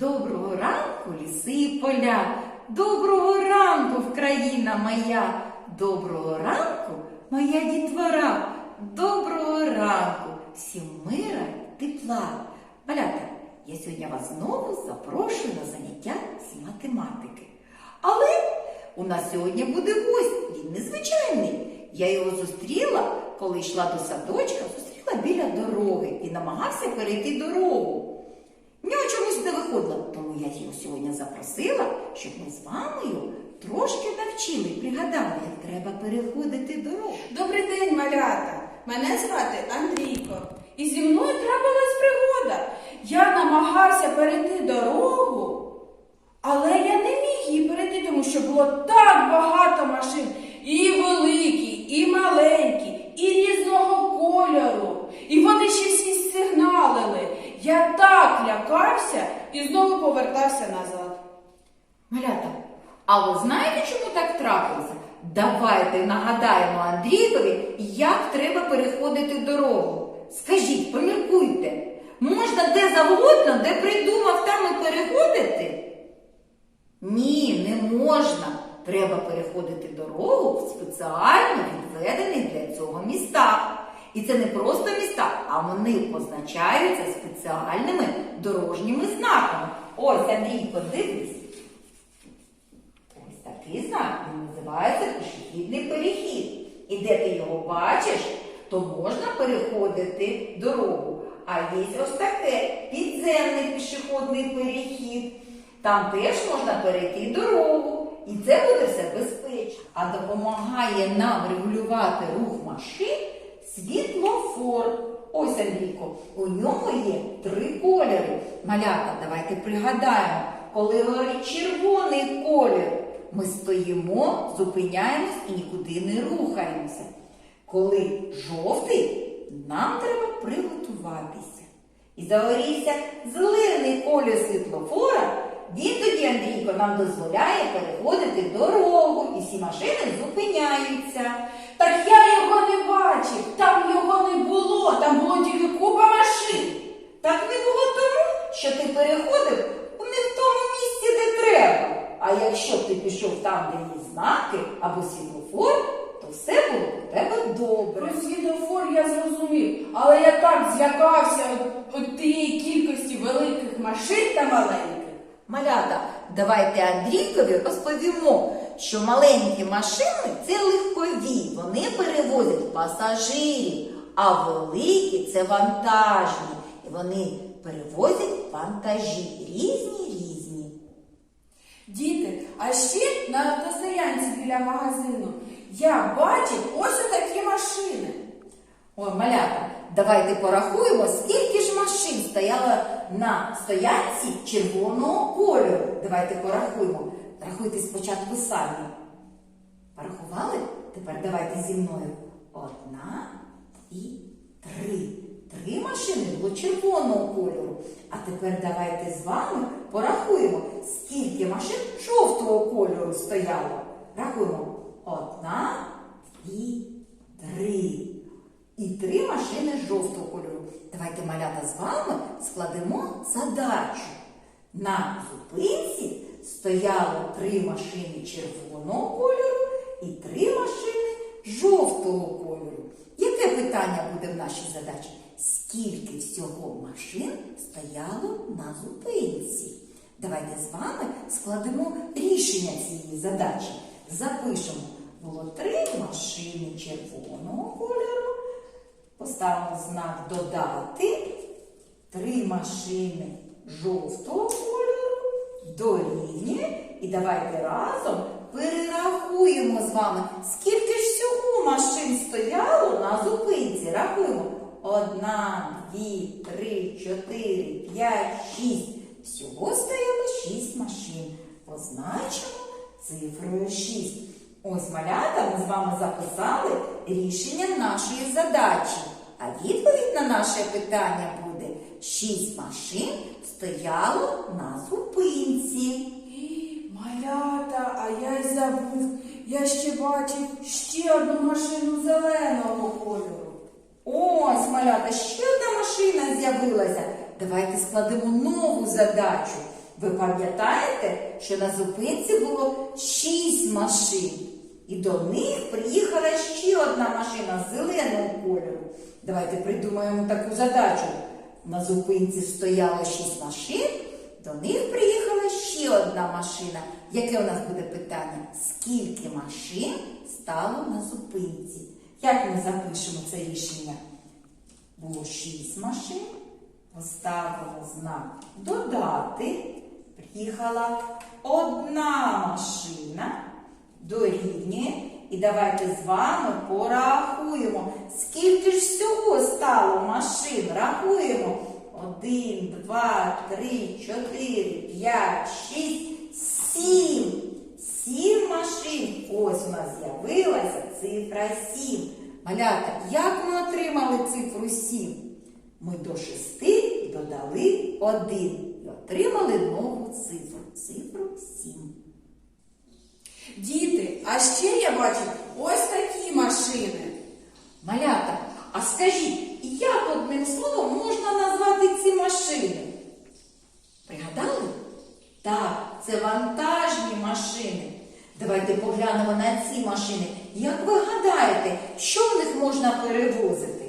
Доброго ранку, ліси і поля, доброго ранку, Вкраїна моя, доброго ранку, моя дітвора, доброго ранку, всім мира й тепла. Малята, я сьогодні вас знову запрошую на заняття з математики. Але у нас сьогодні буде гость, він незвичайний. Я його зустріла, коли йшла до садочка, зустріла біля дороги і намагався перейти дорогу. В нього чомусь не виходило, тому я його сьогодні запросила, щоб ми з вами трошки навчили, пригадали, як треба переходити дорогу. Добрий день, малята! Мене звати Андрійко. І зі мною трапилась пригода. Я намагався перейти дорогу, але я не міг її перейти, тому що було так багато машин. І великі, і маленькі, і різного кольору. І вони ще всі сигналили. Я так лякався і знову повертався назад. Малята, а ви знаєте, чому так трапилося? Давайте нагадаємо Андрійкові, як треба переходити дорогу. Скажіть, поміркуйте, можна де завгодно, де придумав, там і переходити? Ні, не можна. Треба переходити дорогу в спеціально відведених для цього містах. І це не просто міста, а вони позначаються спеціальними дорожніми знаками. Ось, Андрійко, дивись. Ось такий знак, він називається пішохідний перехід. І де ти його бачиш, то можна переходити дорогу. А є ось таке підземний пішохідний перехід. Там теж можна перейти дорогу. І це буде все безпечно. А допомагає нам регулювати рух машин світлофор. Ось Андрійко, у ньому є три кольори. Малята, давайте пригадаємо, коли горить червоний колір, ми стоїмо, зупиняємось і нікуди не рухаємося. Коли жовтий, нам треба приготуватися. І загорівся зелений колір світлофора, він тоді, Андрійко, нам дозволяє переходити дорогу, і всі машини зупиняються. Так я його не бачив, там його не було, там було тільки купа машин. Так не було тому, що ти переходив не в тому місці, де треба. А якщо б ти пішов там, де є знаки або світлофор, то все було у тебе добре. Про світофор я зрозумів, але я так злякався от тієї кількості великих машин та маленьких. Малята, давайте Андрійкові розповімо, що маленькі машини це легкові, вони перевозять пасажирів, а великі це вантажні. І вони перевозять вантажі різні різні. Діти, а ще на автостоянці біля магазину я бачив ось отакі машини. Ой, малята, давайте порахуємо, скільки машин стояло на стоянці червоного кольору. Давайте порахуємо. Рахуйте спочатку самі. Порахували? Тепер давайте зі мною. Одна, дві, три. Три машини було червоного кольору. А тепер давайте з вами порахуємо, скільки машин жовтого кольору стояло. Рахуємо. Одна, дві, три. І три машини жовтого кольору. Давайте малята з вами складемо задачу. На зупинці стояло три машини червоного кольору і три машини жовтого кольору. Яке питання буде в нашій задачі? Скільки всього машин стояло на зупинці? Давайте з вами складемо рішення цієї задачі. Запишемо. Було три машини червоного кольору. Поставимо знак додати. Три машини жовтого кольору дорівнює. І давайте разом перерахуємо з вами, скільки ж всього машин стояло на зупинці. Рахуємо. Одна, дві, три, чотири, п'ять, шість. Всього стояло шість машин. Позначимо цифрою шість. Ось малята ми з вами записали рішення нашої задачі. А відповідь на наше питання буде: шість машин стояло на зупинці. Малята, а я й забув. Я ще бачив ще одну машину зеленого кольору. Ось, малята, ще одна машина з'явилася. Давайте складемо нову задачу. Ви пам'ятаєте, що на зупинці було шість машин, і до них приїхала ще одна машина зеленого кольору. Давайте придумаємо таку задачу. На зупинці стояло шість машин, до них приїхала ще одна машина. Яке у нас буде питання? Скільки машин стало на зупинці? Як ми запишемо це рішення? Було шість машин. Поставимо знак додати. Приїхала одна машина дорівнює. І давайте з вами порахуємо, скільки ж всього стало машин. Рахуємо. Один, два, три, чотири, п'ять, шість, сім. Сім машин. Ось у нас з'явилася цифра сім. Малята, як ми отримали цифру сім? Ми до шести додали один і отримали нову цифру. Цифру сім. Діти, а ще бачу ось такі машини. Малята, а скажіть, як одним словом можна назвати ці машини? Пригадали? Так, це вантажні машини. Давайте поглянемо на ці машини. Як ви гадаєте, що в них можна перевозити?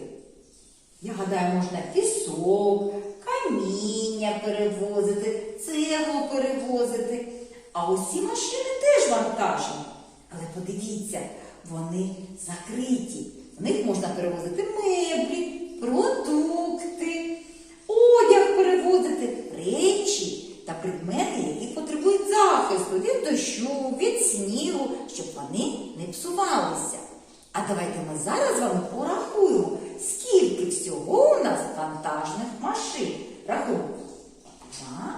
Я гадаю, можна пісок, каміння перевозити, цеглу перевозити. А усі машини теж вантажні. Але подивіться, вони закриті. В них можна перевозити меблі, продукти, одяг перевозити, речі та предмети, які потребують захисту від дощу, від снігу, щоб вони не псувалися. А давайте ми зараз з вами порахуємо, скільки всього у нас вантажних машин. Рахуємо. Два,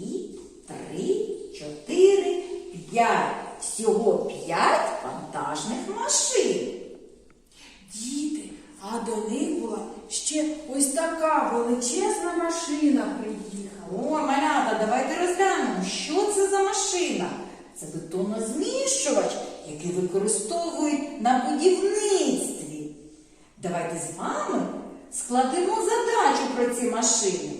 і три, чотири, п'ять. Всього п'ять вантажних машин. Діти, а до них була ще ось така величезна машина приїхала. О, малята, давайте розглянемо, що це за машина. Це бетонозмішувач, який використовують на будівництві. Давайте з вами складемо задачу про ці машини.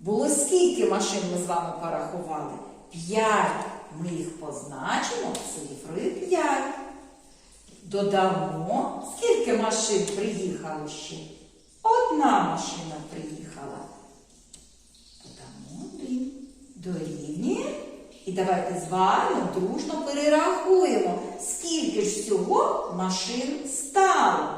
Було скільки машин ми з вами порахували? П'ять. Ми їх позначимо цифрою 5. Додамо, скільки машин приїхало ще? Одна машина приїхала. Додамо один. Дорівнює. І давайте з вами дружно перерахуємо, скільки ж всього машин стало.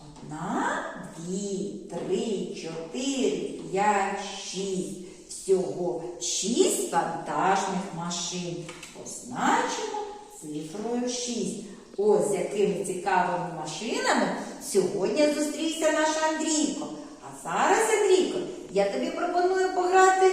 Одна, дві, три, чотири, п'ять, шість. Всього шість вантажних машин. Позначимо цифрою шість. Ось з якими цікавими машинами сьогодні зустрівся наш Андрійко. А зараз, Андрійко, я тобі пропоную пограти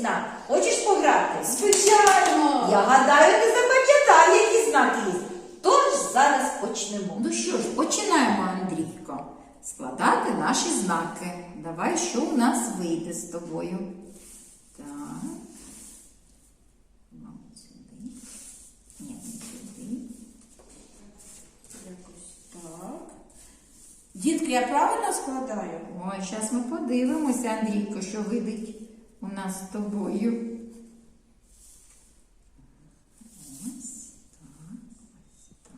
знак. Хочеш пограти? Звичайно! Я гадаю, ти запам'ятав, які знаки є. Тож зараз почнемо. Ну що ж, починаємо, Андрійко, складати наші знаки. Давай, що у нас вийде з тобою. Так. Мабуть, сюди. Ні, не сюди. Якось так. Дітки, я правильно складаю? Ой, зараз ми подивимося, Андрійко, що вийде нас з тобою. Ось так.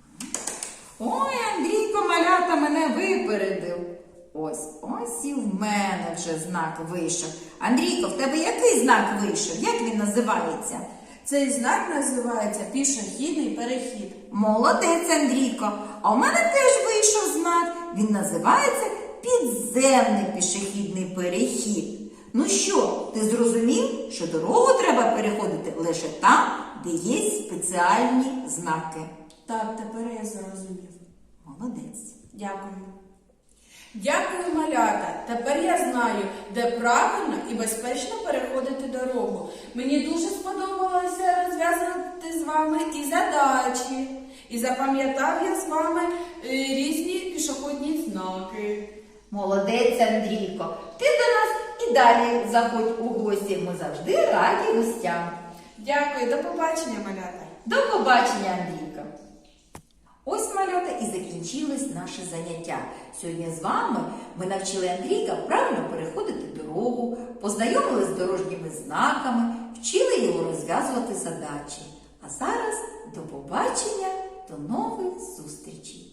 Ой, Андрійко, малята мене випередив. Ось, ось і в мене вже знак вийшов. Андрійко, в тебе який знак вийшов? Як він називається? Цей знак називається пішохідний перехід. Молодець, Андрійко. А у мене теж вийшов знак. Він називається підземний пішохідний перехід. Ну що, ти зрозумів, що дорогу треба переходити лише там, де є спеціальні знаки. Так, тепер я зрозумів. Молодець. Дякую. Дякую, малята. Тепер я знаю, де правильно і безпечно переходити дорогу. Мені дуже сподобалося розв'язувати з вами і задачі. І запам'ятав я з вами е, різні пішохідні знаки. Молодець, Андрійко. Ти до нас і далі заходь у гості. Ми завжди раді гостям. Дякую, до побачення, малята. До побачення, Андрійка. Ось малята і закінчилось наше заняття. Сьогодні з вами ми навчили Андрійка правильно переходити дорогу, познайомили з дорожніми знаками, вчили його розв'язувати задачі. А зараз до побачення, до нових зустрічей!